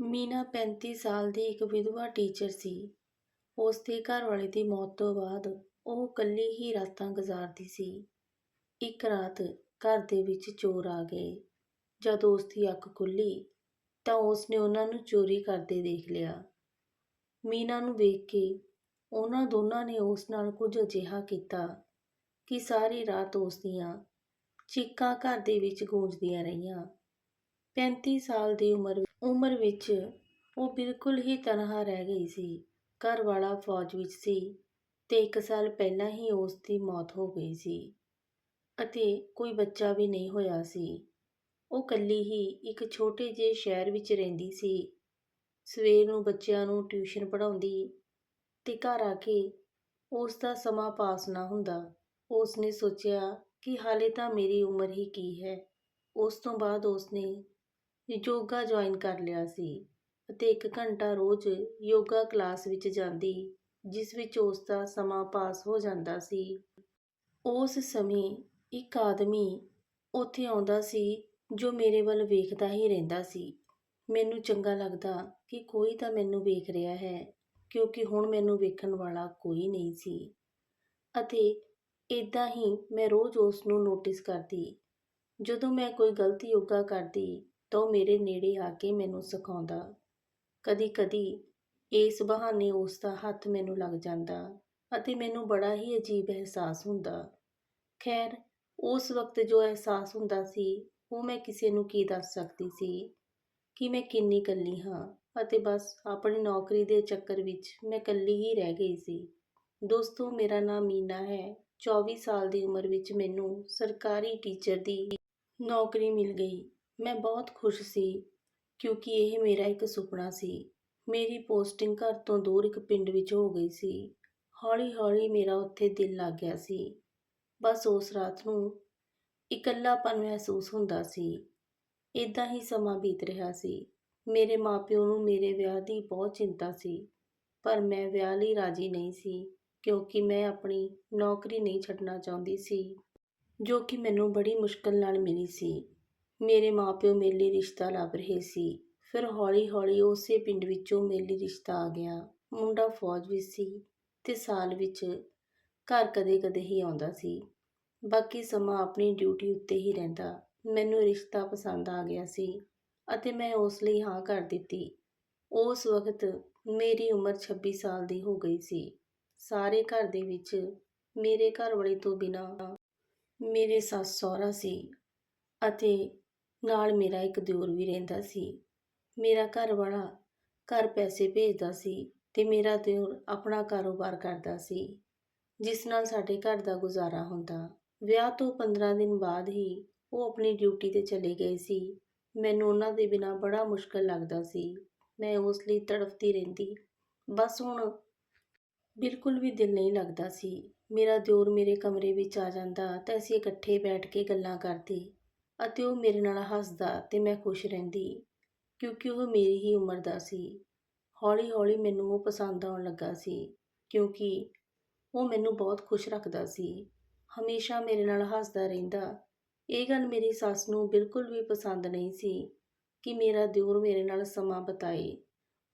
ਮੀਨਾ 35 ਸਾਲ ਦੀ ਇੱਕ ਵਿਧਵਾ ਟੀਚਰ ਸੀ। ਉਸ ਦੇ ਘਰਵਾਲੇ ਦੀ ਮੌਤ ਤੋਂ ਬਾਅਦ ਉਹ ਇਕੱਲੀ ਹੀ ਰਾਤਾਂ ਗੁਜ਼ਾਰਦੀ ਸੀ। ਇੱਕ ਰਾਤ ਘਰ ਦੇ ਵਿੱਚ ਚੋਰ ਆ ਗਏ। ਜਦ ਉਸ ਦੀ ਅੱਖ ਖੁੱਲ੍ਹੀ ਤਾਂ ਉਸ ਨੇ ਉਹਨਾਂ ਨੂੰ ਚੋਰੀ ਕਰਦੇ ਦੇਖ ਲਿਆ। ਮੀਨਾ ਨੂੰ ਵੇਖ ਕੇ ਉਹਨਾਂ ਦੋਨਾਂ ਨੇ ਉਸ ਨਾਲ ਕੁਝ ਅਜਿਹਾ ਕੀਤਾ ਕਿ ਸਾਰੀ ਰਾਤ ਉਸ ਦੀਆਂ ਚੀਕਾਂ ਘਰ ਦੇ ਵਿੱਚ ਗੂੰਜਦੀਆਂ ਰਹੀਆਂ। 35 ਸਾਲ ਦੀ ਉਮਰ ਉਮਰ ਵਿੱਚ ਉਹ ਬਿਲਕੁਲ ਹੀ ਤਨਹਾ ਰਹਿ ਗਈ ਸੀ। ਘਰ ਵਾਲਾ ਫੌਜ ਵਿੱਚ ਸੀ ਤੇ ਇੱਕ ਸਾਲ ਪਹਿਲਾਂ ਹੀ ਉਸ ਦੀ ਮੌਤ ਹੋ ਗਈ ਸੀ ਅਤੇ ਕੋਈ ਬੱਚਾ ਵੀ ਨਹੀਂ ਹੋਇਆ ਸੀ। ਉਹ ਇਕੱਲੀ ਹੀ ਇੱਕ ਛੋਟੇ ਜਿਹੇ ਸ਼ਹਿਰ ਵਿੱਚ ਰਹਿੰਦੀ ਸੀ। ਸਵੇਰ ਨੂੰ ਬੱਚਿਆਂ ਨੂੰ ਟਿਊਸ਼ਨ ਪੜ੍ਹਾਉਂਦੀ ਤੇ ਘਰ ਆ ਕੇ ਉਸ ਦਾ ਸਮਾਂ ਪਾਸ ਨਾ ਹੁੰਦਾ। ਉਸ ਨੇ ਸੋਚਿਆ ਕਿ ਹਾਲੇ ਤਾਂ ਮੇਰੀ ਉਮਰ ਹੀ ਕੀ ਹੈ। ਉਸ ਤੋਂ ਬਾਅਦ ਉਸ ਨੇ ਯੋਗਾ ਜੁਆਇਨ ਕਰ ਲਿਆ ਸੀ ਅਤੇ ਇੱਕ ਘੰਟਾ ਰੋਜ਼ ਯੋਗਾ ਕਲਾਸ ਵਿੱਚ ਜਾਂਦੀ, ਜਿਸ ਵਿੱਚ ਉਸ ਦਾ ਸਮਾਂ ਪਾਸ ਹੋ ਜਾਂਦਾ ਸੀ। ਉਸ ਸਮੇਂ ਇੱਕ ਆਦਮੀ ਉੱਥੇ ਆਉਂਦਾ ਸੀ ਜੋ ਮੇਰੇ ਵੱਲ ਵੇਖਦਾ ਹੀ ਰਹਿੰਦਾ ਸੀ। ਮੈਨੂੰ ਚੰਗਾ ਲੱਗਦਾ ਕਿ ਕੋਈ ਤਾਂ ਮੈਨੂੰ ਵੇਖ ਰਿਹਾ ਹੈ, ਕਿਉਂਕਿ ਹੁਣ ਮੈਨੂੰ ਵੇਖਣ ਵਾਲਾ ਕੋਈ ਨਹੀਂ ਸੀ ਅਤੇ ਏਦਾਂ ਹੀ ਮੈਂ ਰੋਜ਼ ਉਸ ਨੂੰ ਨੋਟਿਸ ਕਰਦੀ। ਜਦੋਂ ਮੈਂ ਕੋਈ ਗਲਤ ਯੋਗਾ ਕਰਦੀ ਤਾਂ ਉਹ ਮੇਰੇ ਨੇੜੇ ਆ ਕੇ ਮੈਨੂੰ ਸਿਖਾਉਂਦਾ। ਕਦੀ-ਕਦੀ ਇਸ ਬਹਾਨੇ ਉਸ ਦਾ ਹੱਥ ਮੈਨੂੰ ਲੱਗ ਜਾਂਦਾ ਅਤੇ ਮੈਨੂੰ ਬੜਾ ਹੀ ਅਜੀਬ ਅਹਿਸਾਸ ਹੁੰਦਾ। ਖੈਰ, ਉਸ ਵਕਤ ਜੋ ਅਹਿਸਾਸ ਹੁੰਦਾ ਸੀ, ਉਹ ਮੈਂ ਕਿਸੇ ਨੂੰ ਕੀ ਦੱਸ ਸਕਦੀ ਸੀ ਕਿ ਮੈਂ ਕਿੰਨੀ ਇਕੱਲੀ ਹਾਂ ਅਤੇ ਬਸ ਆਪਣੀ ਨੌਕਰੀ ਦੇ ਚੱਕਰ ਵਿੱਚ ਮੈਂ ਇਕੱਲੀ ਹੀ ਰਹਿ ਗਈ ਸੀ। ਦੋਸਤੋ, ਮੇਰਾ ਨਾਮ ਮੀਨਾ ਹੈ। 24 ਸਾਲ ਦੀ ਉਮਰ ਵਿੱਚ ਮੈਨੂੰ ਸਰਕਾਰੀ ਟੀਚਰ ਦੀ ਨੌਕਰੀ ਮਿਲ ਗਈ। ਮੈਂ ਬਹੁਤ ਖੁਸ਼ ਸੀ, ਕਿਉਂਕਿ ਇਹ ਮੇਰਾ ਇੱਕ ਸੁਪਨਾ ਸੀ। ਮੇਰੀ ਪੋਸਟਿੰਗ ਘਰ ਤੋਂ ਦੂਰ ਇੱਕ ਪਿੰਡ ਵਿੱਚ ਹੋ ਗਈ ਸੀ। ਹੌਲੀ-ਹੌਲੀ ਮੇਰਾ ਉੱਥੇ ਦਿਲ ਲੱਗ ਗਿਆ ਸੀ। ਬਸ ਉਸ ਰਾਤ ਨੂੰ ਇਕੱਲਾਪਨ ਮਹਿਸੂਸ ਹੁੰਦਾ ਸੀ। ਏਦਾਂ ਹੀ ਸਮਾਂ ਬੀਤ ਰਿਹਾ ਸੀ। ਮੇਰੇ ਮਾਂ-ਪਿਓ ਨੂੰ ਮੇਰੇ ਵਿਆਹ ਦੀ ਬਹੁਤ ਚਿੰਤਾ ਸੀ, ਪਰ ਮੈਂ ਵਿਆਹ ਲਈ ਰਾਜ਼ੀ ਨਹੀਂ ਸੀ, ਕਿਉਂਕਿ ਮੈਂ ਆਪਣੀ ਨੌਕਰੀ ਨਹੀਂ ਛੱਡਣਾ ਚਾਹੁੰਦੀ ਸੀ, ਜੋ ਕਿ ਮੈਨੂੰ ਬੜੀ ਮੁਸ਼ਕਲ ਨਾਲ ਮਿਲੀ ਸੀ। ਮੇਰੇ ਮਾਂ-ਪਿਓ ਮੇਰੇ ਲਈ ਰਿਸ਼ਤਾ ਲੱਭ ਰਹੇ ਸੀ। ਫਿਰ ਹੌਲੀ-ਹੌਲੀ ਉਸੇ ਪਿੰਡ ਵਿੱਚੋਂ ਮੇਰੇ ਲਈ ਰਿਸ਼ਤਾ ਆ ਗਿਆ। ਮੁੰਡਾ ਫੌਜ ਵਿੱਚ ਸੀ ਤੇ ਸਾਲ ਵਿੱਚ ਘਰ ਕਦੇ-ਕਦੇ ਹੀ ਆਉਂਦਾ ਸੀ। ਬਾਕੀ ਸਮਾਂ ਆਪਣੀ ਡਿਊਟੀ ਉੱਤੇ ਹੀ ਰਹਿੰਦਾ। ਮੈਨੂੰ ਰਿਸ਼ਤਾ ਪਸੰਦ ਆ ਗਿਆ ਸੀ ਅਤੇ ਮੈਂ ਉਸ ਲਈ ਹਾਂ ਕਰ ਦਿੱਤੀ। ਉਸ ਵਕਤ ਮੇਰੀ ਉਮਰ 26 ਸਾਲ ਦੀ ਹੋ ਗਈ ਸੀ। ਸਾਰੇ ਘਰ ਦੇ ਵਿੱਚ ਮੇਰੇ ਘਰਵਾਲੇ ਤੋਂ ਬਿਨਾਂ ਮੇਰੇ ਸੱਸ-ਸਹੁਰਾ ਸੀ ਅਤੇ ਨਾਲ ਮੇਰਾ ਇੱਕ ਦਿਓਰ ਵੀ ਰਹਿੰਦਾ ਸੀ। ਮੇਰਾ ਘਰ ਵਾਲਾ ਘਰ ਪੈਸੇ ਭੇਜਦਾ ਸੀ ਤੇ ਮੇਰਾ ਦਿਓਰ ਆਪਣਾ ਕਾਰੋਬਾਰ ਕਰਦਾ ਸੀ, ਜਿਸ ਨਾਲ ਸਾਡੇ ਘਰ ਦਾ ਗੁਜ਼ਾਰਾ ਹੁੰਦਾ। ਵਿਆਹ ਤੋਂ 15 ਦਿਨ ਬਾਅਦ ਹੀ ਉਹ ਆਪਣੀ ਡਿਊਟੀ ਤੇ ਚਲੇ ਗਏ ਸੀ। ਮੈਨੂੰ ਉਹਨਾਂ ਦੇ ਬਿਨਾਂ ਬੜਾ ਮੁਸ਼ਕਲ ਲੱਗਦਾ ਸੀ। ਮੈਂ ਉਸ ਲਈ ਤੜਫਦੀ ਰਹਿੰਦੀ। ਬਸ ਹੁਣ ਬਿਲਕੁਲ ਵੀ ਦਿਲ ਨਹੀਂ ਲੱਗਦਾ ਸੀ। ਮੇਰਾ ਦਿਓਰ ਮੇਰੇ ਕਮਰੇ ਵਿੱਚ ਆ ਜਾਂਦਾ ਤਾਂ ਅਸੀਂ ਇਕੱਠੇ ਬੈਠ ਕੇ ਗੱਲਾਂ ਕਰਦੇ ਅਤੇ ਉਹ ਮੇਰੇ ਨਾਲ ਹੱਸਦਾ ਤੇ ਮੈਂ ਖੁਸ਼ ਰਹਿੰਦੀ, ਕਿਉਂਕਿ ਉਹ ਮੇਰੀ ਹੀ ਉਮਰ ਦਾ ਸੀ। ਹੌਲੀ-ਹੌਲੀ ਮੈਨੂੰ ਉਹ ਪਸੰਦ ਆਉਣ ਲੱਗਾ ਸੀ, ਕਿਉਂਕਿ ਉਹ ਮੈਨੂੰ ਬਹੁਤ ਖੁਸ਼ ਰੱਖਦਾ ਸੀ। ਹਮੇਸ਼ਾ ਮੇਰੇ ਨਾਲ ਹੱਸਦਾ ਰਹਿੰਦਾ। ਇਹ ਗੱਲ ਮੇਰੀ ਸੱਸ ਨੂੰ ਬਿਲਕੁਲ ਵੀ ਪਸੰਦ ਨਹੀਂ ਸੀ ਕਿ ਮੇਰਾ ਦਿਓਰ ਮੇਰੇ ਨਾਲ ਸਮਾਂ ਬਿਤਾਏ।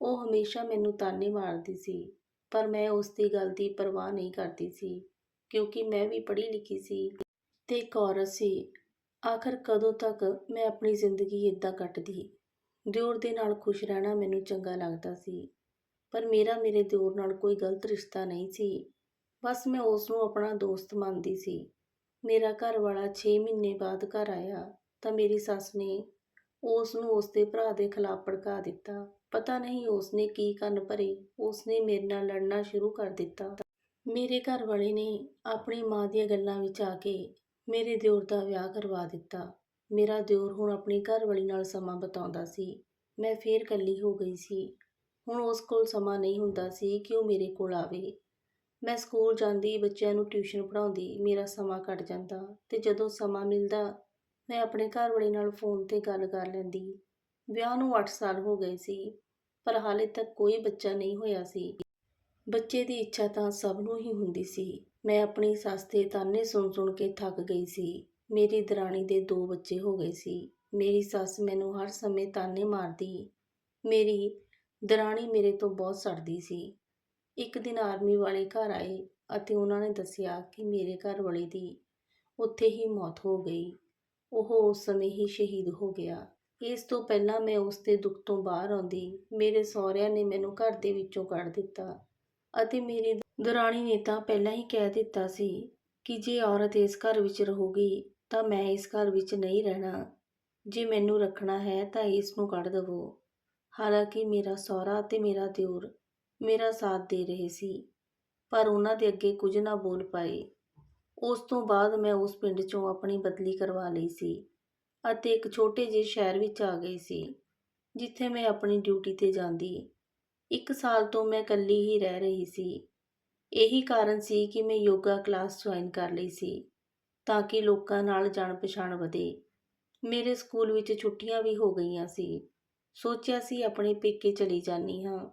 ਉਹ ਹਮੇਸ਼ਾ ਮੈਨੂੰ ਤਾਨੇ ਮਾਰਦੀ ਸੀ, ਪਰ ਮੈਂ ਉਸ ਦੀ ਗੱਲ ਦੀ ਪਰਵਾਹ ਨਹੀਂ ਕਰਦੀ ਸੀ, ਕਿਉਂਕਿ ਮੈਂ ਵੀ ਪੜ੍ਹੀ-ਲਿਖੀ ਸੀ ਤੇ ਇੱਕ ਔਰਤ ਸੀ। ਆਖਰ ਕਦੋਂ ਤੱਕ ਮੈਂ ਆਪਣੀ ਜ਼ਿੰਦਗੀ ਏਦਾਂ ਕੱਟਦੀ। ਦਿਓਰ ਦੇ ਨਾਲ ਖੁਸ਼ ਰਹਿਣਾ ਮੈਨੂੰ ਚੰਗਾ ਲੱਗਦਾ ਸੀ, ਪਰ ਮੇਰਾ ਮੇਰੇ ਦਿਓਰ ਨਾਲ ਕੋਈ ਗਲਤ ਰਿਸ਼ਤਾ ਨਹੀਂ ਸੀ। ਬਸ ਮੈਂ ਉਸ ਨੂੰ ਆਪਣਾ ਦੋਸਤ ਮੰਨਦੀ ਸੀ। ਮੇਰਾ ਘਰ ਵਾਲਾ 6 ਮਹੀਨੇ ਬਾਅਦ ਘਰ ਆਇਆ ਤਾਂ ਮੇਰੀ ਸੱਸ ਨੇ ਉਸ ਨੂੰ ਉਸ ਦੇ ਭਰਾ ਦੇ ਖਿਲਾਫ ਭੜਕਾ ਦਿੱਤਾ। ਪਤਾ ਨਹੀਂ ਉਸ ਨੇ ਕੀ ਕੰਨ ਭਰੇ ਉਸ ਨੇ ਮੇਰੇ ਨਾਲ ਲੜਨਾ ਸ਼ੁਰੂ ਕਰ ਦਿੱਤਾ। ਮੇਰੇ ਘਰ ਵਾਲੇ ਨੇ ਆਪਣੀ ਮਾਂ ਦੀਆਂ ਗੱਲਾਂ ਵਿੱਚ ਆ ਕੇ ਮੇਰੇ ਦਿਓਰ ਦਾ ਵਿਆਹ ਕਰਵਾ ਦਿੱਤਾ। ਮੇਰਾ ਦਿਓਰ ਹੁਣ ਆਪਣੀ ਘਰਵਾਲੀ ਨਾਲ ਸਮਾਂ ਬਿਤਾਉਂਦਾ ਸੀ। ਮੈਂ ਫੇਰ ਇਕੱਲੀ ਹੋ ਗਈ ਸੀ। ਹੁਣ ਉਸ ਕੋਲ ਸਮਾਂ ਨਹੀਂ ਹੁੰਦਾ ਸੀ ਕਿ ਉਹ ਮੇਰੇ ਕੋਲ ਆਵੇ। ਮੈਂ ਸਕੂਲ ਜਾਂਦੀ ਬੱਚਿਆਂ ਨੂੰ ਟਿਊਸ਼ਨ ਪੜ੍ਹਾਉਂਦੀ, ਮੇਰਾ ਸਮਾਂ ਕੱਟ ਜਾਂਦਾ ਤੇ ਜਦੋਂ ਸਮਾਂ ਮਿਲਦਾ, ਮੈਂ ਆਪਣੇ ਘਰਵਾਲੀ ਨਾਲ ਫੋਨ ਤੇ ਗੱਲ ਕਰ ਲੈਂਦੀ। ਵਿਆਹ ਨੂੰ 8 ਸਾਲ ਹੋ ਗਏ ਸੀ, ਪਰ ਹਾਲੇ ਤੱਕ ਕੋਈ ਬੱਚਾ ਨਹੀਂ ਹੋਇਆ ਸੀ। ਬੱਚੇ ਦੀ ਇੱਛਾ ਤਾਂ ਸਭ ਨੂੰ ਹੀ ਹੁੰਦੀ ਸੀ। ਮੈਂ ਆਪਣੀ ਸੱਸ ਦੇ ਤਾਨੇ ਸੁਣ-ਸੁਣ ਕੇ ਥੱਕ ਗਈ ਸੀ। ਮੇਰੀ ਦਰਾਣੀ ਦੇ ਦੋ ਬੱਚੇ ਹੋ ਗਏ ਸੀ। ਮੇਰੀ ਸੱਸ ਮੈਨੂੰ ਹਰ ਸਮੇਂ ਤਾਨੇ ਮਾਰਦੀ ਮੇਰੀ ਦਰਾਣੀ ਮੇਰੇ ਤੋਂ ਬਹੁਤ ਸੜਦੀ ਸੀ ਇੱਕ ਦਿਨ ਆਰਮੀ ਵਾਲੇ ਘਰ ਆਏ ਅਤੇ ਉਹਨਾਂ ਨੇ ਦੱਸਿਆ ਕਿ ਮੇਰੇ ਘਰ ਵਾਲੇ ਦੀ ਉੱਥੇ ਹੀ ਮੌਤ ਹੋ ਗਈ ਉਹ ਉਸ ਸਮੇਂ ਹੀ ਸ਼ਹੀਦ ਹੋ ਗਿਆ ਇਸ ਤੋਂ ਪਹਿਲਾਂ ਮੈਂ ਉਸ ਦੇ ਦੁੱਖ ਤੋਂ ਬਾਹਰ ਆਉਂਦੀ ਮੇਰੇ ਸਹੁਰਿਆਂ ਨੇ ਮੈਨੂੰ ਘਰ ਦੇ ਵਿੱਚੋਂ ਕੱਢ ਦਿੱਤਾ ਅਤੇ ਮੇਰੀ ਦੁਰਾਣੀ ਨੇ ਤਾਂ ਪਹਿਲਾਂ ਹੀ ਕਹਿ ਦਿੱਤਾ ਸੀ ਕਿ ਜੇ ਔਰਤ ਇਸ ਘਰ ਵਿੱਚ ਰਹੂਗੀ ਤਾਂ ਮੈਂ ਇਸ ਘਰ ਵਿੱਚ ਨਹੀਂ ਰਹਿਣਾ। ਜੇ ਮੈਨੂੰ ਰੱਖਣਾ ਹੈ ਤਾਂ ਇਸ ਨੂੰ ਕੱਢ ਦੇਵੋ। ਹਾਲਾਂਕਿ ਮੇਰਾ ਸਹੁਰਾ ਅਤੇ ਮੇਰਾ ਦਿਓਰ ਮੇਰਾ ਸਾਥ ਦੇ ਰਹੇ ਸੀ, ਪਰ ਉਹਨਾਂ ਦੇ ਅੱਗੇ ਕੁਝ ਨਾ ਬੋਲ ਪਾਏ। ਉਸ ਤੋਂ ਬਾਅਦ ਮੈਂ ਉਸ ਪਿੰਡ 'ਚੋਂ ਆਪਣੀ ਬਦਲੀ ਕਰਵਾ ਲਈ ਸੀ ਅਤੇ ਇੱਕ ਛੋਟੇ ਜਿਹੇ ਸ਼ਹਿਰ ਵਿੱਚ ਆ ਗਈ ਸੀ, ਜਿੱਥੇ ਮੈਂ ਆਪਣੀ ਡਿਊਟੀ ਤੇ ਜਾਂਦੀ ਇੱਕ ਸਾਲ ਤੋਂ ਮੈਂ ਇਕੱਲੀ ਹੀ ਰਹਿ ਰਹੀ ਸੀ। ਇਹੀ ਕਾਰਨ ਸੀ ਕਿ ਮੈਂ ਯੋਗਾ ਕਲਾਸ ਜੁਆਇਨ ਕਰ ਲਈ ਸੀ, ਤਾਂ ਕਿ ਲੋਕਾਂ ਨਾਲ ਜਾਣ ਪਛਾਣ ਵਧੇ। ਮੇਰੇ ਸਕੂਲ ਵਿੱਚ ਛੁੱਟੀਆਂ ਵੀ ਹੋ ਗਈਆਂ ਸੀ। ਸੋਚਿਆ ਸੀ ਆਪਣੇ ਪੇਕੇ ਚਲੀ ਜਾਨੀ ਹਾਂ,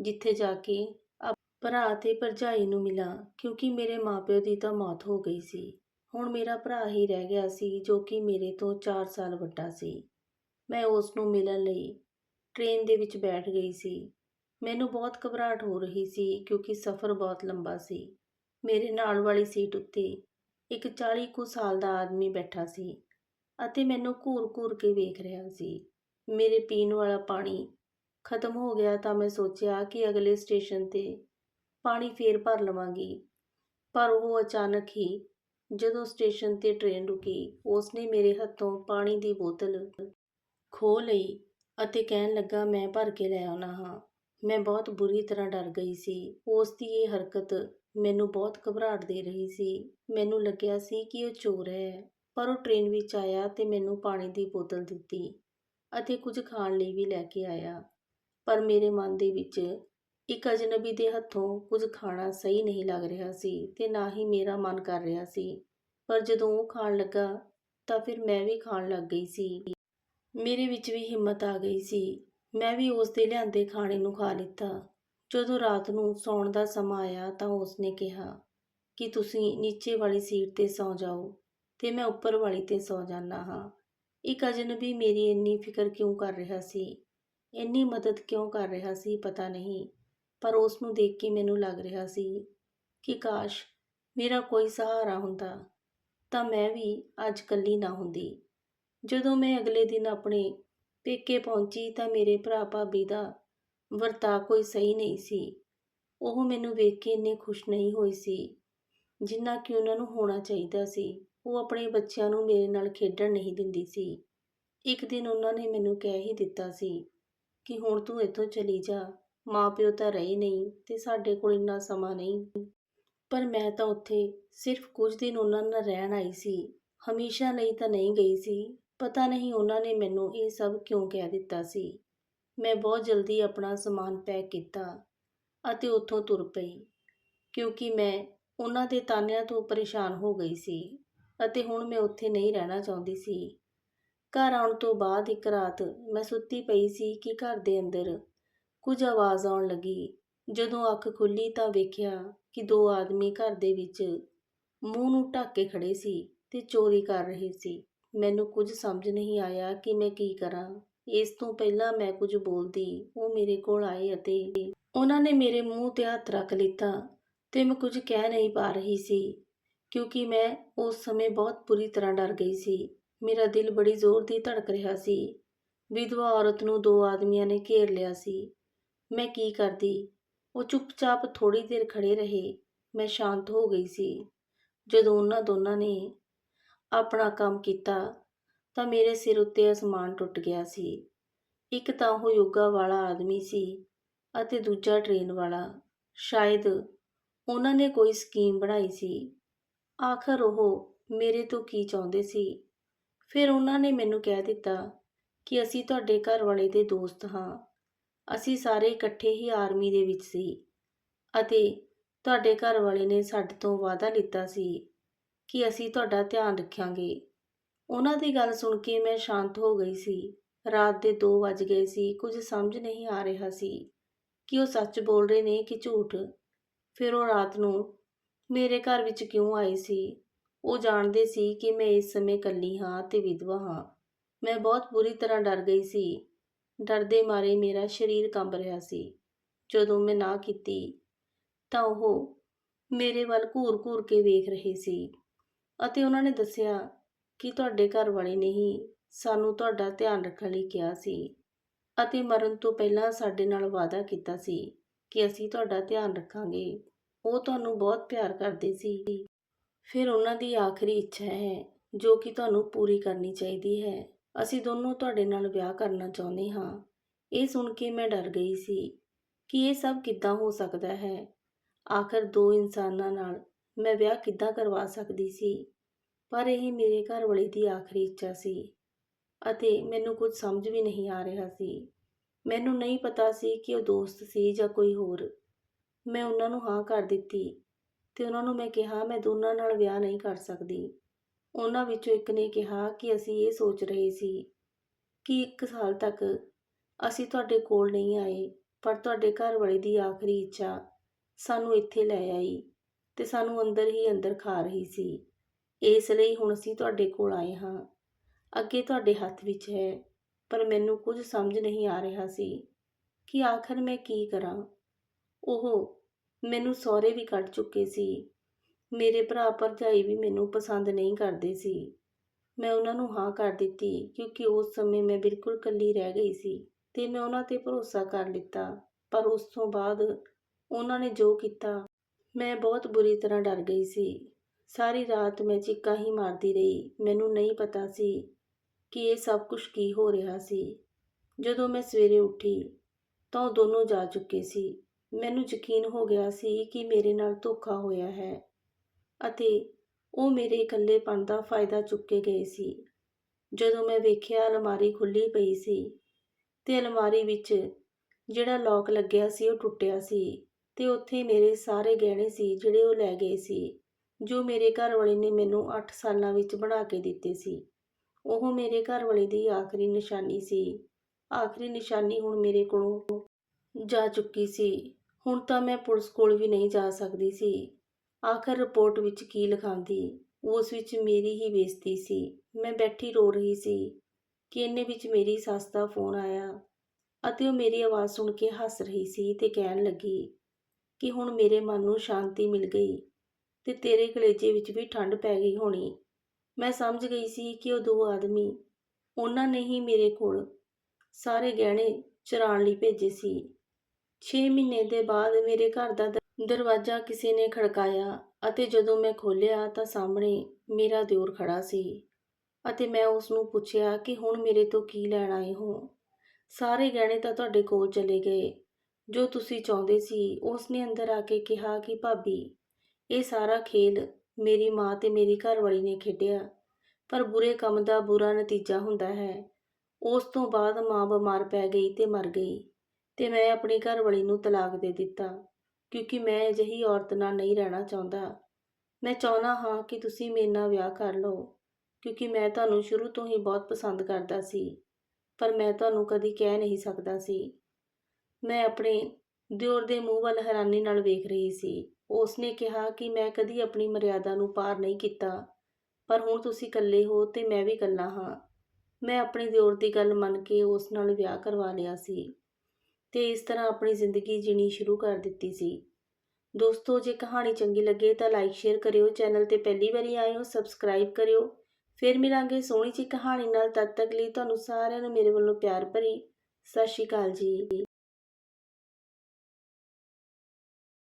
ਜਿੱਥੇ ਜਾ ਕੇ ਆਪ- ਭਰਾ ਤੇ ਭਰਜਾਈ ਨੂੰ ਮਿਲਾਂ, ਕਿਉਂਕਿ ਮੇਰੇ ਮਾਪਿਓ ਦੀ ਤਾਂ ਮੌਤ ਹੋ ਗਈ ਸੀ। ਹੁਣ ਮੇਰਾ ਭਰਾ ਹੀ ਰਹਿ ਗਿਆ ਸੀ, ਜੋ ਕਿ ਮੇਰੇ ਤੋਂ 4 ਸਾਲ ਵੱਡਾ ਸੀ। ਮੈਂ ਉਸ ਨੂੰ ਮਿਲਣ ਲਈ ਟ੍ਰੇਨ ਦੇ ਵਿੱਚ ਬੈਠ ਗਈ ਸੀ। ਮੈਨੂੰ ਬਹੁਤ ਘਬਰਾਹਟ ਹੋ ਰਹੀ ਸੀ ਕਿਉਂਕਿ ਸਫ਼ਰ ਬਹੁਤ ਲੰਬਾ ਸੀ। ਮੇਰੇ ਨਾਲ ਵਾਲੀ ਸੀਟ ਉੱਤੇ ਇੱਕ 40 ਕੁ ਸਾਲ ਦਾ ਆਦਮੀ ਬੈਠਾ ਸੀ ਅਤੇ ਮੈਨੂੰ ਘੂਰ-ਘੂਰ ਕੇ ਵੇਖ ਰਿਹਾ ਸੀ। ਮੇਰੇ ਪੀਣ ਵਾਲਾ ਪਾਣੀ ਖਤਮ ਹੋ ਗਿਆ ਤਾਂ ਮੈਂ ਸੋਚਿਆ ਕਿ ਅਗਲੇ ਸਟੇਸ਼ਨ ਤੇ ਪਾਣੀ ਫੇਰ ਭਰ ਲਵਾਂਗੀ। ਪਰ ਉਹ ਅਚਾਨਕ ਹੀ ਜਦੋਂ ਸਟੇਸ਼ਨ ਤੇ ਟ੍ਰੇਨ ਰੁਕੀ, ਉਸਨੇ ਮੇਰੇ ਹੱਥੋਂ ਪਾਣੀ ਦੀ ਬੋਤਲ ਖੋਹ ਲਈ ਅਤੇ ਕਹਿਣ ਲੱਗਾ, ਮੈਂ ਭਰ ਕੇ ਲੈ ਆਉਣਾ ਹਾਂ। ਮੈਂ ਬਹੁਤ ਬੁਰੀ ਤਰ੍ਹਾਂ ਡਰ ਗਈ ਸੀ। ਉਸ ਦੀ ਇਹ ਹਰਕਤ ਮੈਨੂੰ ਬਹੁਤ ਘਬਰਾਹਟ ਦੇ ਰਹੀ ਸੀ। ਮੈਨੂੰ ਲੱਗਿਆ ਸੀ ਕਿ ਉਹ ਚੋਰ ਹੈ, ਪਰ ਉਹ ਟ੍ਰੇਨ ਵਿੱਚ ਆਇਆ ਤੇ ਮੈਨੂੰ ਪਾਣੀ ਦੀ ਬੋਤਲ ਦਿੱਤੀ ਅਤੇ ਕੁਝ ਖਾਣ ਲਈ ਵੀ ਲੈ ਕੇ ਆਇਆ। ਪਰ ਮੇਰੇ ਮਨ ਦੇ ਵਿੱਚ ਇੱਕ ਅਜਨਬੀ ਦੇ ਹੱਥੋਂ ਕੁਝ ਖਾਣਾ ਸਹੀ ਨਹੀਂ ਲੱਗ ਰਿਹਾ ਸੀ ਤੇ ਨਾ ਹੀ ਮੇਰਾ ਮਨ ਕਰ ਰਿਹਾ ਸੀ। ਪਰ ਜਦੋਂ ਉਹ ਖਾਣ ਲੱਗਾ ਤਾਂ ਫਿਰ ਮੈਂ ਵੀ ਖਾਣ ਲੱਗ ਗਈ ਸੀ। ਮੇਰੇ ਵਿੱਚ ਵੀ ਹਿੰਮਤ ਆ ਗਈ ਸੀ ਮੈਂ ਵੀ ਉਸ ਦੇ ਲਿਆਂਦੇ ਖਾਣੇ ਨੂੰ ਖਾ ਲਿੱਤਾ। ਜਦੋਂ ਰਾਤ ਨੂੰ ਸੌਣ ਦਾ ਸਮਾਂ ਆਇਆ ਤਾਂ ਉਸਨੇ ਕਿਹਾ, ਕਿ ਤੁਸੀਂ ਨੀਚੇ ਵਾਲੀ ਸੀਟ ਤੇ ਸੌ ਜਾਓ ਤੇ ਮੈਂ ਉੱਪਰ ਵਾਲੀ ਤੇ ਸੌ ਜਾਣਾ ਹਾਂ। ਇੱਕ ਅਜਨਬੀ ਮੇਰੀ ਇੰਨੀ ਫਿਕਰ ਕਿਉਂ ਕਰ ਰਿਹਾ ਸੀ? ਇੰਨੀ ਮਦਦ ਕਿਉਂ ਕਰ ਰਿਹਾ ਸੀ ਪਤਾ ਨਹੀਂ, ਪਰ ਉਸ ਨੂੰ ਦੇਖ ਕੇ ਮੈਨੂੰ ਲੱਗ ਰਿਹਾ ਸੀ ਕਿ ਕਾਸ਼ ਮੇਰਾ ਕੋਈ ਸਹਾਰਾ ਹੁੰਦਾ ਤਾਂ ਮੈਂ ਵੀ ਅੱਜ ਕੱਲੀ ਨਾ ਹੁੰਦੀ। ਜਦੋਂ ਮੈਂ ਅਗਲੇ ਦਿਨ ਆਪਣੇ ਪੇਕੇ ਪਹੁੰਚੀ ਤਾਂ ਮੇਰੇ ਭਰਾ ਭਾਬੀ ਦਾ ਵਰਤਾਅ ਕੋਈ ਸਹੀ ਨਹੀਂ ਸੀ। ਉਹ ਮੈਨੂੰ ਵੇਖ ਕੇ ਇੰਨੇ ਖੁਸ਼ ਨਹੀਂ ਹੋਏ ਸੀ, ਜਿੰਨਾ ਕਿ ਉਹਨਾਂ ਨੂੰ ਹੋਣਾ ਚਾਹੀਦਾ ਸੀ। ਉਹ ਆਪਣੇ ਬੱਚਿਆਂ ਨੂੰ ਮੇਰੇ ਨਾਲ ਖੇਡਣ ਨਹੀਂ ਦਿੰਦੀ ਸੀ। ਇੱਕ ਦਿਨ ਉਹਨਾਂ ਨੇ ਮੈਨੂੰ ਕਹਿ ਹੀ ਦਿੱਤਾ ਸੀ ਕਿ ਹੁਣ ਤੂੰ ਇੱਥੋਂ ਚਲੀ ਜਾ ਮਾਂ ਪਿਓ ਤਾਂ ਰਹੇ ਨਹੀਂ ਤੇ ਸਾਡੇ ਕੋਲ ਇੰਨਾ ਸਮਾਂ ਨਹੀਂ। ਪਰ ਮੈਂ ਤਾਂ ਉੱਥੇ ਸਿਰਫ ਕੁਝ ਦਿਨ ਉਹਨਾਂ ਨਾਲ ਰਹਿਣ ਆਈ ਸੀ। ਹਮੇਸ਼ਾ ਲਈ ਤਾਂ ਨਹੀਂ ਗਈ ਸੀ। ਪਤਾ ਨਹੀਂ ਉਹਨਾਂ ਨੇ ਮੈਨੂੰ ਇਹ ਸਭ ਕਿਉਂ ਕਹਿ ਦਿੱਤਾ ਸੀ। ਮੈਂ ਬਹੁਤ ਜਲਦੀ ਆਪਣਾ ਸਮਾਨ ਪੈਕ ਕੀਤਾ ਅਤੇ ਉੱਥੋਂ ਤੁਰ ਪਈ, ਕਿਉਂਕਿ ਮੈਂ ਉਹਨਾਂ ਦੇ ਤਾਨਿਆਂ ਤੋਂ ਪਰੇਸ਼ਾਨ ਹੋ ਗਈ ਸੀ ਅਤੇ ਹੁਣ ਮੈਂ ਉੱਥੇ ਨਹੀਂ ਰਹਿਣਾ ਚਾਹੁੰਦੀ ਸੀ। ਘਰ ਆਉਣ ਤੋਂ ਬਾਅਦ ਇੱਕ ਰਾਤ ਮੈਂ ਸੁੱਤੀ ਪਈ ਸੀ ਕਿ ਘਰ ਦੇ ਅੰਦਰ ਕੁਝ ਆਵਾਜ਼ ਆਉਣ ਲੱਗੀ। ਜਦੋਂ ਅੱਖ ਖੁੱਲੀ ਤਾਂ ਵੇਖਿਆ ਕਿ ਦੋ ਆਦਮੀ ਘਰ ਦੇ ਵਿੱਚ ਮੂੰਹ ਨੂੰ ਢੱਕ ਕੇ ਖੜੇ ਸੀ ਤੇ ਚੋਰੀ ਕਰ ਰਹੇ ਸੀ। ਮੈਨੂੰ ਕੁਝ ਸਮਝ ਨਹੀਂ ਆਇਆ ਕਿ ਮੈਂ ਕੀ ਕਰਾਂ। ਇਸ ਤੋਂ ਪਹਿਲਾਂ ਮੈਂ ਕੁਝ ਬੋਲਦੀ, ਉਹ ਮੇਰੇ ਕੋਲ ਆਏ ਅਤੇ ਉਹਨਾਂ ਨੇ ਮੇਰੇ ਮੂੰਹ ਤੇ ਹੱਥ ਰੱਖ ਲਿੱਤਾ ਤੇ ਮੈਂ ਕੁਝ ਕਹਿ ਨਹੀਂ ਪਾ ਰਹੀ ਸੀ, ਕਿਉਂਕਿ ਮੈਂ ਉਸ ਸਮੇਂ ਬਹੁਤ ਬੁਰੀ ਤਰ੍ਹਾਂ ਡਰ ਗਈ ਸੀ। ਮੇਰਾ ਦਿਲ ਬੜੀ ਜ਼ੋਰ ਦੀ ਧੜਕ ਰਿਹਾ ਸੀ। ਵਿਧਵਾ ਔਰਤ ਨੂੰ ਦੋ ਆਦਮੀਆਂ ਨੇ ਘੇਰ ਲਿਆ ਸੀ। ਮੈਂ ਕੀ ਕਰਦੀ? ਉਹ ਚੁੱਪਚਾਪ ਥੋੜੀ ਦੇਰ ਖੜੇ ਰਹੇ। ਮੈਂ ਸ਼ਾਂਤ ਹੋ ਗਈ ਸੀ। ਜਦੋਂ ਉਹਨਾਂ ਦੋਨਾਂ ਨੇ ਆਪਣਾ ਕੰਮ ਕੀਤਾ ਤਾਂ ਮੇਰੇ ਸਿਰ ਉੱਤੇ ਅਸਮਾਨ ਟੁੱਟ ਗਿਆ ਸੀ। ਇੱਕ ਤਾਂ ਉਹ ਯੋਗਾ ਵਾਲਾ ਆਦਮੀ ਸੀ ਅਤੇ ਦੂਜਾ ਟ੍ਰੇਨ ਵਾਲਾ। ਸ਼ਾਇਦ ਉਹਨਾਂ ਨੇ ਕੋਈ ਸਕੀਮ ਬਣਾਈ ਸੀ। ਆਖਰ ਉਹ ਮੇਰੇ ਤੋਂ ਕੀ ਚਾਹੁੰਦੇ ਸੀ? ਫਿਰ ਉਹਨਾਂ ਨੇ ਮੈਨੂੰ ਕਹਿ ਦਿੱਤਾ ਕਿ ਅਸੀਂ ਤੁਹਾਡੇ ਘਰ ਵਾਲੇ ਦੇ ਦੋਸਤ ਹਾਂ। ਅਸੀਂ ਸਾਰੇ ਇਕੱਠੇ ਹੀ ਆਰਮੀ ਦੇ ਵਿੱਚ ਸੀ ਅਤੇ ਤੁਹਾਡੇ ਘਰ ਵਾਲੇ ਨੇ ਸਾਡੇ ਤੋਂ ਵਾਅਦਾ ਲਿੱਤਾ ਸੀ। ਕਿ ਅਸੀਂ ਤੁਹਾਡਾ ਧਿਆਨ ਰੱਖਾਂਗੇ। ਉਹਨਾਂ ਦੀ ਗੱਲ ਸੁਣ ਕੇ ਮੈਂ ਸ਼ਾਂਤ ਹੋ ਗਈ ਸੀ। ਰਾਤ ਦੇ 2 ਵੱਜ ਗਏ ਸੀ, ਕੁਝ ਸਮਝ ਨਹੀਂ ਆ ਰਿਹਾ ਸੀ ਕਿ ਉਹ ਸੱਚ ਬੋਲ ਰਹੇ ਨੇ ਕਿ ਝੂਠ। ਫਿਰ ਉਹ ਰਾਤ ਨੂੰ ਮੇਰੇ ਘਰ ਵਿੱਚ ਕਿਉਂ ਆਏ ਸੀ? ਉਹ ਜਾਣਦੇ ਸੀ ਕਿ ਮੈਂ ਇਸ ਸਮੇਂ ਇਕੱਲੀ ਹਾਂ ਤੇ ਵਿਧਵਾ ਹਾਂ। ਮੈਂ ਬਹੁਤ ਬੁਰੀ ਤਰ੍ਹਾਂ ਡਰ ਗਈ ਸੀ। ਡਰਦੇ ਮਾਰੇ ਮੇਰਾ ਸਰੀਰ ਕੰਬ ਰਿਹਾ ਸੀ। ਜਦੋਂ ਮੈਂ ਨਾ ਕੀਤੀ ਤਾਂ ਉਹ ਮੇਰੇ ਵੱਲ ਘੂਰ-ਘੂਰ ਕੇ ਵੇਖ ਰਹੇ ਸੀ। ਅਤੇ ਉਹਨਾਂ ਨੇ ਦੱਸਿਆ ਕਿ ਤੁਹਾਡੇ ਘਰ ਵਾਲੇ ਨੇ ਹੀ ਸਾਨੂੰ ਤੁਹਾਡਾ ਧਿਆਨ ਰੱਖਣ ਲਈ ਕਿਹਾ ਸੀ ਅਤੇ ਮਰਨ ਤੋਂ ਪਹਿਲਾਂ ਸਾਡੇ ਨਾਲ ਵਾਅਦਾ ਕੀਤਾ ਸੀ ਕਿ ਅਸੀਂ ਤੁਹਾਡਾ ਧਿਆਨ ਰੱਖਾਂਗੇ। ਉਹ ਤੁਹਾਨੂੰ ਬਹੁਤ ਪਿਆਰ ਕਰਦੇ ਸੀ। ਫਿਰ ਉਹਨਾਂ ਦੀ ਆਖਰੀ ਇੱਛਾ ਹੈ, ਜੋ ਕਿ ਤੁਹਾਨੂੰ ਪੂਰੀ ਕਰਨੀ ਚਾਹੀਦੀ ਹੈ। ਅਸੀਂ ਦੋਨੋਂ ਤੁਹਾਡੇ ਨਾਲ ਵਿਆਹ ਕਰਨਾ ਚਾਹੁੰਦੇ ਹਾਂ। ਇਹ ਸੁਣ ਕੇ ਮੈਂ ਡਰ ਗਈ ਸੀ ਕਿ ਇਹ ਸਭ ਕਿੱਦਾਂ ਹੋ ਸਕਦਾ ਹੈ। ਆਖਰ ਦੋ ਇਨਸਾਨਾਂ ਨਾਲ ਮੈਂ ਵਿਆਹ ਕਿੱਦਾਂ ਕਰਵਾ ਸਕਦੀ ਸੀ? ਪਰ ਇਹ ਮੇਰੇ ਘਰ ਵਾਲੇ ਦੀ ਆਖਰੀ ਇੱਛਾ ਸੀ ਅਤੇ ਮੈਨੂੰ ਕੁਝ ਸਮਝ ਵੀ ਨਹੀਂ ਆ ਰਿਹਾ ਸੀ। ਮੈਨੂੰ ਨਹੀਂ ਪਤਾ ਸੀ ਕਿ ਉਹ ਦੋਸਤ ਸੀ ਜਾਂ ਕੋਈ ਹੋਰ। ਮੈਂ ਉਹਨਾਂ ਨੂੰ ਹਾਂ ਕਰ ਦਿੱਤੀ ਤੇ ਉਹਨਾਂ ਨੂੰ ਮੈਂ ਕਿਹਾ, ਮੈਂ ਦੋਨਾਂ ਨਾਲ ਵਿਆਹ ਨਹੀਂ ਕਰ ਸਕਦੀ। ਉਹਨਾਂ ਵਿੱਚੋਂ ਇੱਕ ਨੇ ਕਿਹਾ ਕਿ ਅਸੀਂ ਇਹ ਸੋਚ ਰਹੇ ਸੀ ਕਿ ਇੱਕ ਸਾਲ ਤੱਕ ਅਸੀਂ ਤੁਹਾਡੇ ਕੋਲ ਨਹੀਂ ਆਏ, ਪਰ ਤੁਹਾਡੇ ਘਰ ਵਾਲੇ ਦੀ ਆਖਰੀ ਇੱਛਾ ਸਾਨੂੰ ਇੱਥੇ ਲੈ ਆਈ। ਤੇ ਸਾਨੂੰ ਅੰਦਰ ਹੀ ਅੰਦਰ ਖਾ ਰਹੀ ਸੀ। ਇਸ ਲਈ ਹੁਣ ਅਸੀਂ ਤੁਹਾਡੇ ਕੋਲ ਆਏ ਹਾਂ। ਅੱਗੇ ਤੁਹਾਡੇ ਹੱਥ ਵਿੱਚ ਹੈ, ਪਰ ਮੈਨੂੰ ਕੁਝ ਸਮਝ ਨਹੀਂ ਆ ਰਿਹਾ ਸੀ ਕਿ ਆਖਰ ਮੈਂ ਕੀ ਕਰਾਂ। ਉਹ ਮੈਨੂੰ ਸਹੁਰੇ ਵੀ ਕੱਢ ਚੁੱਕੇ ਸੀ। ਮੇਰੇ ਭਰਾ ਭਰਜਾਈ ਵੀ ਮੈਨੂੰ ਪਸੰਦ ਨਹੀਂ ਕਰਦੇ ਸੀ। ਮੈਂ ਉਹਨਾਂ ਨੂੰ ਹਾਂ ਕਰ ਦਿੱਤੀ, ਕਿਉਂਕਿ ਉਸ ਸਮੇਂ ਮੈਂ ਬਿਲਕੁਲ ਇਕੱਲੀ ਰਹਿ ਗਈ ਸੀ ਤੇ ਮੈਂ ਉਹਨਾਂ ਤੇ ਭਰੋਸਾ ਕਰ ਲਿੱਤਾ। ਪਰ ਉਸ ਤੋਂ ਬਾਅਦ ਉਹਨਾਂ ਨੇ ਜੋ ਕੀਤਾ ਮੈਂ ਬਹੁਤ ਬੁਰੀ ਤਰ੍ਹਾਂ ਡਰ ਗਈ ਸੀ। ਸਾਰੀ ਰਾਤ ਮੈਂ ਚੀਕਾਂ ਹੀ ਮਾਰਦੀ ਰਹੀ। ਮੈਨੂੰ ਨਹੀਂ ਪਤਾ ਸੀ ਕਿ ਇਹ ਸਭ ਕੁਝ ਕੀ ਹੋ ਰਿਹਾ ਸੀ। ਜਦੋਂ ਮੈਂ ਸਵੇਰੇ ਉੱਠੀ ਤਾਂ ਉਹ ਦੋਨੋਂ ਜਾ ਚੁੱਕੇ ਸੀ। ਮੈਨੂੰ ਯਕੀਨ ਹੋ ਗਿਆ ਸੀ ਕਿ ਮੇਰੇ ਨਾਲ ਧੋਖਾ ਹੋਇਆ ਹੈ ਅਤੇ ਉਹ ਮੇਰੇ ਇਕੱਲੇਪਣ ਦਾ ਫਾਇਦਾ ਚੁੱਕ ਕੇ ਗਏ ਸੀ। ਜਦੋਂ ਮੈਂ ਵੇਖਿਆ ਅਲਮਾਰੀ ਖੁੱਲੀ ਪਈ ਸੀ ਤੇ ਅਲਮਾਰੀ ਵਿੱਚ ਜਿਹੜਾ ਲੌਕ ਲੱਗਿਆ ਸੀ ਉਹ ਟੁੱਟਿਆ ਸੀ। ਤੇ ਉੱਥੇ ਮੇਰੇ ਸਾਰੇ ਗਹਿਣੇ ਸੀ, ਜਿਹੜੇ ਉਹ ਲੈ ਗਏ ਸੀ, ਜੋ ਮੇਰੇ ਘਰ ਵਾਲੇ ਨੇ ਮੈਨੂੰ 8 ਸਾਲਾਂ ਵਿੱਚ ਬਣਾ ਕੇ ਦਿੱਤੇ ਸੀ। ਉਹ ਮੇਰੇ ਘਰ ਵਾਲੇ ਦੀ ਆਖਰੀ ਨਿਸ਼ਾਨੀ ਸੀ। ਆਖਰੀ ਨਿਸ਼ਾਨੀ ਹੁਣ ਮੇਰੇ ਕੋਲੋਂ ਜਾ ਚੁੱਕੀ ਸੀ। ਹੁਣ ਤਾਂ ਮੈਂ ਪੁਲਿਸ ਕੋਲ ਵੀ ਨਹੀਂ ਜਾ ਸਕਦੀ ਸੀ। ਆਖਰ ਰਿਪੋਰਟ ਵਿੱਚ ਕੀ ਲਿਖਾਂਦੀ? ਉਸ ਵਿੱਚ ਮੇਰੀ ਹੀ ਬੇਇੱਜ਼ਤੀ ਸੀ। ਮੈਂ ਬੈਠੀ ਰੋ ਰਹੀ ਸੀ ਕਿ ਇੰਨੇ ਵਿੱਚ ਮੇਰੀ ਸੱਸ ਦਾ ਫੋਨ ਆਇਆ ਅਤੇ ਉਹ ਮੇਰੀ ਆਵਾਜ਼ ਸੁਣ ਕੇ ਹੱਸ ਰਹੀ ਸੀ ਤੇ ਕਹਿਣ ਲੱਗੀ ਕਿ ਹੁਣ ਮੇਰੇ ਮਨ ਨੂੰ ਸ਼ਾਂਤੀ ਮਿਲ ਗਈ ਤੇ ਤੇਰੇ ਕਲੇਜੇ ਵਿੱਚ ਵੀ ਠੰਡ ਪੈ ਗਈ ਹੋਣੀ। ਮੈਂ ਸਮਝ ਗਈ ਸੀ ਕਿ ਉਹ ਦੋ ਆਦਮੀ, ਉਹਨਾਂ ਨੇ ਹੀ ਮੇਰੇ ਕੋਲ ਸਾਰੇ ਗਹਿਣੇ ਚੁਰਾਉਣ ਲਈ ਭੇਜੇ ਸੀ। 6 ਮਹੀਨੇ ਦੇ ਬਾਅਦ ਮੇਰੇ ਘਰ ਦਾ ਦ- ਦਰਵਾਜ਼ਾ ਕਿਸੇ ਨੇ ਖੜਕਾਇਆ ਅਤੇ ਜਦੋਂ ਮੈਂ ਖੋਲ੍ਹਿਆ ਤਾਂ ਸਾਹਮਣੇ ਮੇਰਾ ਦਿਓਰ ਖੜਾ ਸੀ ਅਤੇ ਮੈਂ ਉਸ ਨੂੰ ਪੁੱਛਿਆ ਕਿ ਹੁਣ ਮੇਰੇ ਤੋਂ ਕੀ ਲੈਣ ਆਏ ਹੋ? ਸਾਰੇ ਗਹਿਣੇ ਤਾਂ ਤੁਹਾਡੇ ਕੋਲ ਚਲੇ ਗਏ। ਜੋ ਤੁਸੀਂ ਚਾਹੁੰਦੇ ਸੀ ਉਸ ਨੇ ਅੰਦਰ ਆ ਕੇ ਕਿਹਾ ਕਿ ਭਾਬੀ, ਇਹ ਸਾਰਾ ਖੇਲ ਮੇਰੀ ਮਾਂ ਤੇ ਮੇਰੀ ਘਰਵਾਲੀ ਨੇ ਖੇਡਿਆ, ਪਰ ਬੁਰੇ ਕੰਮ ਦਾ ਬੁਰਾ ਨਤੀਜਾ ਹੁੰਦਾ ਹੈ। ਉਸ ਤੋਂ ਬਾਅਦ ਮਾਂ ਬਿਮਾਰ ਪੈ ਗਈ ਤੇ ਮਰ ਗਈ ਤੇ ਮੈਂ ਆਪਣੀ ਘਰਵਾਲੀ ਨੂੰ ਤਲਾਕ ਦੇ ਦਿੱਤਾ, ਕਿਉਂਕਿ ਮੈਂ ਅਜਿਹੀ ਔਰਤ ਨਾਲ ਨਹੀਂ ਰਹਿਣਾ ਚਾਹੁੰਦਾ। ਮੈਂ ਚਾਹੁੰਦਾ ਹਾਂ ਕਿ ਤੁਸੀਂ ਮੇਰੇ ਨਾਲ ਵਿਆਹ ਕਰ ਲਓ, ਕਿਉਂਕਿ ਮੈਂ ਤੁਹਾਨੂੰ ਸ਼ੁਰੂ ਤੋਂ ਹੀ ਬਹੁਤ ਪਸੰਦ ਕਰਦਾ ਸੀ, ਪਰ ਮੈਂ ਤੁਹਾਨੂੰ ਕਦੀ ਕਹਿ ਨਹੀਂ ਸਕਦਾ ਸੀ। ਮੈਂ ਆਪਣੇ ਦਿਓਰ ਦੇ ਮੂੰਹ ਵੱਲ ਹੈਰਾਨੀ ਨਾਲ ਵੇਖ ਰਹੀ ਸੀ। ਉਸ ਨੇ ਕਿਹਾ ਕਿ ਮੈਂ ਕਦੀ ਆਪਣੀ ਮਰਿਆਦਾ ਨੂੰ ਪਾਰ ਨਹੀਂ ਕੀਤਾ, ਪਰ ਹੁਣ ਤੁਸੀਂ ਇਕੱਲੇ ਹੋ ਤੇ ਮੈਂ ਵੀ ਇਕੱਲਾ ਹਾਂ। ਮੈਂ ਆਪਣੇ ਦਿਓਰ ਦੀ ਗੱਲ ਮੰਨ ਕੇ ਉਸ ਨਾਲ ਵਿਆਹ ਕਰਵਾ ਲਿਆ ਸੀ ਤੇ ਇਸ ਤਰ੍ਹਾਂ ਆਪਣੀ ਜ਼ਿੰਦਗੀ ਜੀਣੀ ਸ਼ੁਰੂ ਕਰ ਦਿੱਤੀ ਸੀ। ਦੋਸਤੋ, ਜੇ ਕਹਾਣੀ ਚੰਗੀ ਲੱਗੇ ਤਾਂ ਲਾਈਕ ਸ਼ੇਅਰ ਕਰਿਓ, ਚੈਨਲ ਤੇ ਪਹਿਲੀ ਵਾਰੀ ਆਏ ਹੋ ਸਬਸਕ੍ਰਾਈਬ ਕਰਿਓ। ਫਿਰ ਮਿਲਾਂਗੇ ਸੋਹਣੀ ਜਿਹੀ ਕਹਾਣੀ ਨਾਲ, ਤਦ ਤੱਕ ਲਈ ਤੁਹਾਨੂੰ ਸਾਰਿਆਂ ਨੂੰ ਮੇਰੇ ਵੱਲੋਂ ਪਿਆਰ ਭਰੀ ਸਤਿ ਸ਼੍ਰੀ ਅਕਾਲ ਜੀ।